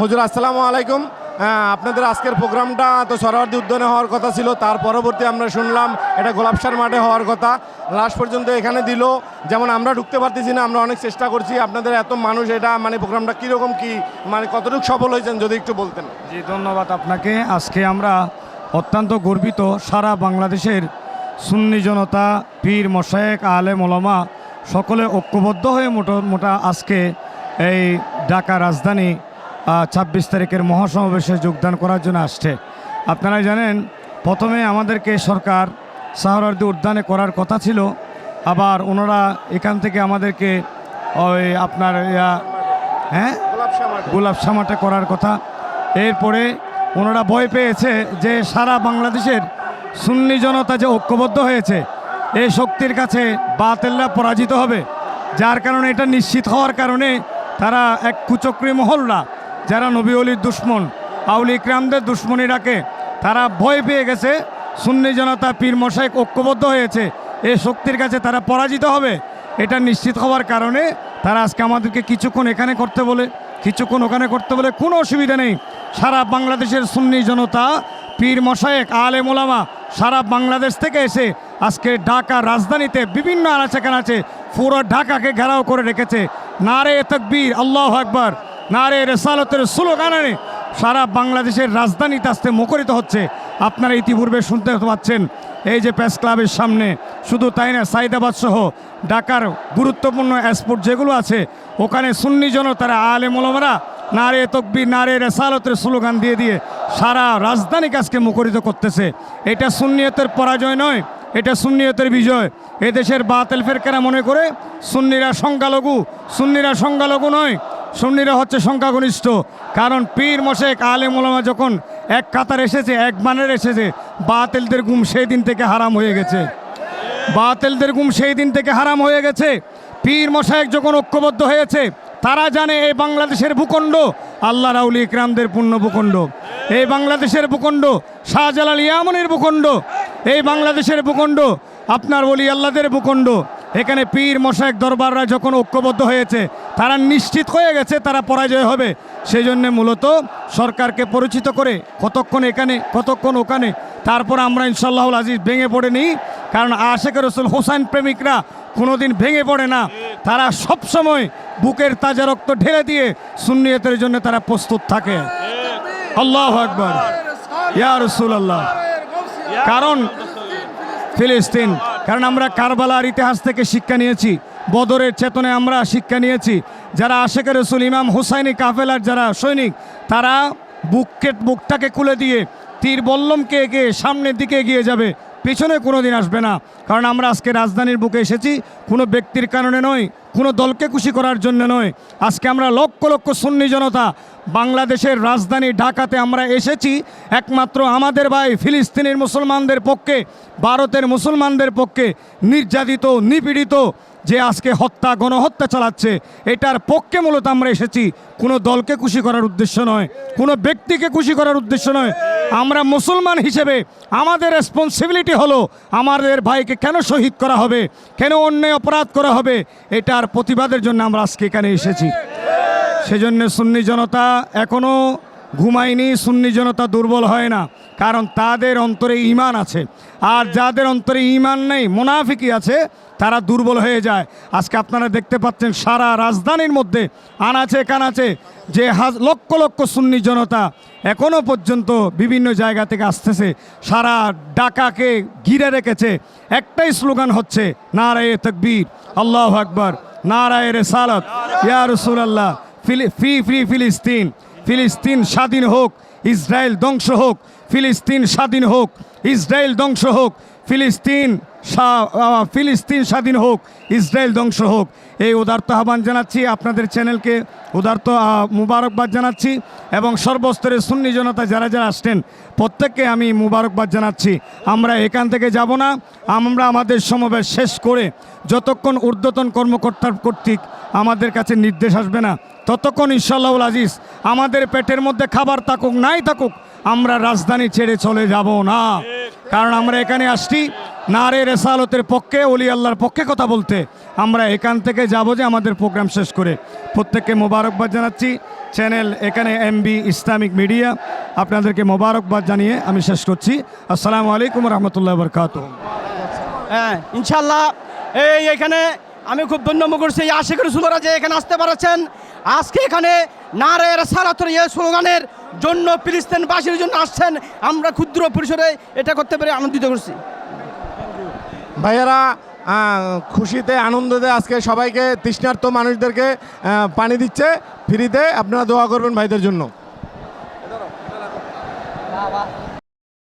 হুজুর, আসসালামু আলাইকুম। হ্যাঁ আপনাদের আজকের প্রোগ্রামটা তো সরোয়ার্দী উদ্যানে হওয়ার কথা ছিল, তার পরবর্তী আমরা শুনলাম এটা গোলাপসার মাঠে হওয়ার কথা। লাস্ট পর্যন্ত এখানে দিল, যেমন আমরা ঢুকতে পারতেছি না, আমরা অনেক চেষ্টা করছি, আপনাদের এত মানুষ, এটা মানে প্রোগ্রামটা কীরকম কি মানে কতটুকু সফল হয়েছেন যদি একটু বলতেন। জি, ধন্যবাদ আপনাকে। আজকে আমরা অত্যন্ত গর্বিত সারা বাংলাদেশের সুন্নি জনতা, পীর মশায়েক আলে ওলামা, সকলে ঐক্যবদ্ধ হয়ে মোটা মোটা আজকে এই ঢাকা রাজধানী ছাব্বিশ তারিখের মহাসমাবেশে যোগদান করার জন্য আসছে। আপনারা জানেন, প্রথমে আমাদেরকে সরকার সাহরার্দি উদ্যানে করার কথা ছিল, আবার ওনারা এখান থেকে আমাদেরকে ওই আপনার হ্যাঁ? গোলাপ সামাটা করার কথা। এরপরে ওনারা ভয় পেয়েছে যে সারা বাংলাদেশের সুন্নি জনতা যে ঐক্যবদ্ধ হয়েছে, এই শক্তির কাছে বাতেলরা পরাজিত হবে। যার কারণে এটা নিশ্চিত হওয়ার কারণে তারা এক কুচক্রী মহল্লা যারা নবী অলির দুশ্মন আউলি ইকরামদের দুশ্মনী ডাকে, তারা ভয় পেয়ে গেছে। সুন্নি জনতা পীর মশাইক ঐক্যবদ্ধ হয়েছে। এই শক্তির কাছে তারা পরাজিত হবে। এটা নিশ্চিত হওয়ার কারণে তারা আজকে আমাদেরকে কিছুক্ষণ এখানে করতে বলে, কিছুক্ষণ ওখানে করতে বলে কোনো অসুবিধা নেই। সারা বাংলাদেশের সুন্নি জনতা, পীর মশায়েক আলে মোলামা সারা বাংলাদেশ থেকে এসে আজকে ঢাকা রাজধানীতে বিভিন্ন আনাচে কানাচে পুরো ঢাকাকে ঘেরাও করে রেখেছে। নারে তকবীর, আল্লাহ আকবর। নারে রেসালতের স্লোগানে সারা বাংলাদেশের রাজধানীতে আসতে মুখরিত হচ্ছে। আপনারা ইতিপূর্বে শুনতে পাচ্ছেন, এই যে প্রেস ক্লাবের সামনে, শুধু তাই না, সাইদাবাদ সহ ঢাকার গুরুত্বপূর্ণ এয়ারপোর্ট যেগুলো আছে, ওখানে সুন্নি জনতারা, আলে মোলমারা, নারে তকবি নারে রেসালতের স্লোগান দিয়ে দিয়ে সারা রাজধানীকে আজকে মুখরিত করতেছে। এটা সুন্নিয়তের পরাজয় নয়, এটা সুন্নিয়তের বিজয়। এদেশের বাতেল ফেরকারা মনে করে, সুন্নিরা সংখ্যালঘু সুন্নিরা সংখ্যালঘু নয় সুন্নিরা হচ্ছে সংখ্যাগরিষ্ঠ। কারণ পীর মশেক আলে মোলামা যখন এক কাতার এসেছে, এক বানের এসেছে, বাতেলদের গুম সেই দিন থেকে হারাম হয়ে গেছে। বাতেলদের গুম সেই দিন থেকে হারাম হয়ে গেছে। পীর মশায়েক যখন ঐক্যবদ্ধ হয়েছে, তারা জানে এই বাংলাদেশের ভূখণ্ড আল্লাহ রাউলি ইকরামদের পূর্ণ ভূখণ্ড। এই বাংলাদেশের ভূখণ্ড, শাহজালাল ইয়ামনের ভূখণ্ড। এই বাংলাদেশের ভূখণ্ড, আপনার বলি আল্লাহদের ভূখণ্ড। এখানে পীর মশায়েক দরবাররা যখন ঐক্যবদ্ধ হয়েছে, তারা নিশ্চিত হয়ে গেছে তারা পরাজয় হবে। সেই জন্যে মূলত সরকারকে পরিচিত করে কতক্ষণ এখানে, কতক্ষণ ওখানে, তারপর আমরা ইনশাল্লাহ আজিজ ভেঙে পড়ে নিই। কারণ আশেখ রসুল হোসাইন প্রেমিকরা কোনোদিন ভেঙে পড়ে না। তারা সব সময় বুকের তাজা রক্ত ঢেলে দিয়ে সুন্নিয়তের জন্য তারা প্রস্তুত থাকে। আল্লাহ আকবর। ইয়া রসুল আল্লাহ কারণ ফিলিস্তিন কারণ আমরা কারবালার ইতিহাস থেকে শিক্ষা নিয়েছি, বদরের চেতনে আমরা শিক্ষা নিয়েছি। যারা আশেকের রসুল, ইমাম হুসাইনি কাফেলার যারা সৈনিক, তারা বুককে বুকটাকে খুলে দিয়ে তীর বল্লমকে এগিয়ে সামনের দিকে এগিয়ে যাবে। পিছনে কোনো দিন আসবে না। কারণ আমরা আজকে রাজধানীর বুকে এসেছি, কোনো ব্যক্তির কারণে নয়, কোনো দলকে খুশি করার জন্য নয়। আজকে আমরা লক্ষ লক্ষ সুন্নি জনতা বাংলাদেশের রাজধানী ঢাকাতে আমরা এসেছি। একমাত্র আমাদের ভাই ফিলিস্তিনের মুসলমানদের পক্ষে, ভারতের মুসলমানদের পক্ষে নির্যাতিত, নিপীড়িত যে আজকে হত্যা, গণহত্যা চালাচ্ছে, এটার পক্ষে মূলত আমরা এসেছি। কোনো দলকে খুশি করার উদ্দেশ্য নয়, কোনো ব্যক্তিকে খুশি করার উদ্দেশ্য নয়। আমরা মুসলমান হিসেবে আমাদের রেসপন্সিবিলিটি হলো আমাদের ভাইকে কেন শহীদ করা হবে? কেন অন্যায় অপরাধ করা হবে? এটার প্রতিবাদের জন্য আমরা আজকে এখানে এসেছি। সেজন্য সুন্নি জনতা এখনও ঘুমায়নি, সুন্নি জনতা দুর্বল হয় না, কারণ তাদের অন্তরে ইমান আছে। আর যাদের অন্তরে ইমান নেই মুনাফিকি আছে, তারা দুর্বল হয়ে যায়। আজকে আপনারা দেখতে পাচ্ছেন সারা রাজধানীর মধ্যে আনাচে কানাচে যে লক্ষ লক্ষ সুন্নি জনতা এখনও পর্যন্ত বিভিন্ন জায়গা থেকে আসতেছে। সারা ডাকাকে ঘিরে রেখেছে। একটাই স্লোগান হচ্ছে, নারায়ে তকবীর, আল্লাহ আকবর, নারায়ে রেসালত, ইয়া রসুলাল্লাহ, ফিলি ফি ফ্রি ফিলিস্তিন। ফিলিস্তিন স্বাধীন হোক ইসরায়েল ধ্বংস হোক ফিলিস্তিন স্বাধীন হোক ইসরায়েল ধ্বংস হোক ফিলিস্তিন ফিলিস্তিন স্বাধীন হোক, ইসরায়েল ধ্বংস হোক। এই উদার্ত আহ্বান জানাচ্ছি আপনাদের চ্যানেলকে। উদার্ত মুবারকবাদ জানাচ্ছি এবং সর্বস্তরের সুন্নি জনতা যারা যারা আসছেন, প্রত্যেককে আমি মুবারকবাদ জানাচ্ছি। আমরা এখান থেকে যাব না। আমরা আমাদের সমাবেশ শেষ করে যতক্ষণ ঊর্ধ্বতন কর্মকর্তার কর্তৃক আমাদের কাছে নির্দেশ আসবে না, ততক্ষণ ইনশাল্লাহুল আজিজ আমাদের পেটের মধ্যে খাবার থাকুক, নাই থাকুক, আমরা রাজধানী ছেড়ে চলে যাব না। কারণ আমরা এখানে আসছি নারে রেসালতের পক্ষে অলি আল্লাহর পক্ষে কথা বলতে। আমরা এখান থেকে যাব যে আমাদের প্রোগ্রাম শেষ করে। প্রত্যেককে মোবারকবাদ জানাচ্ছি। চ্যানেল এখানে এমবি ইসলামিক মিডিয়া। আপনাদেরকে মোবারকবাদ জানিয়ে আমি শেষ করছি। আসসালামু আলাইকুম রহমতুল্লাহ বরকাত হ্যাঁ ইনশাল্লাহ এই এখানে আমি খুব ধন্যবাদ করছি এই আশিক রসুলরা যে এখানে আসতে পারছেন। আজকে এখানে নারের সারাতর এই স্লোগানের জন্য ফিলিস্তিনবাসীর জন্য আসছেন। আমরা ক্ষুদ্র পরিসরে এটা করতে পেরে আনন্দিত করছি। ভাইয়েরা খুশিতে, আনন্দতে আজকে সবাইকে, তৃষ্ণার্ত মানুষদেরকে পানি দিচ্ছে, ফ্রিতে। আপনারা দোয়া করবেন ভাইদের জন্য।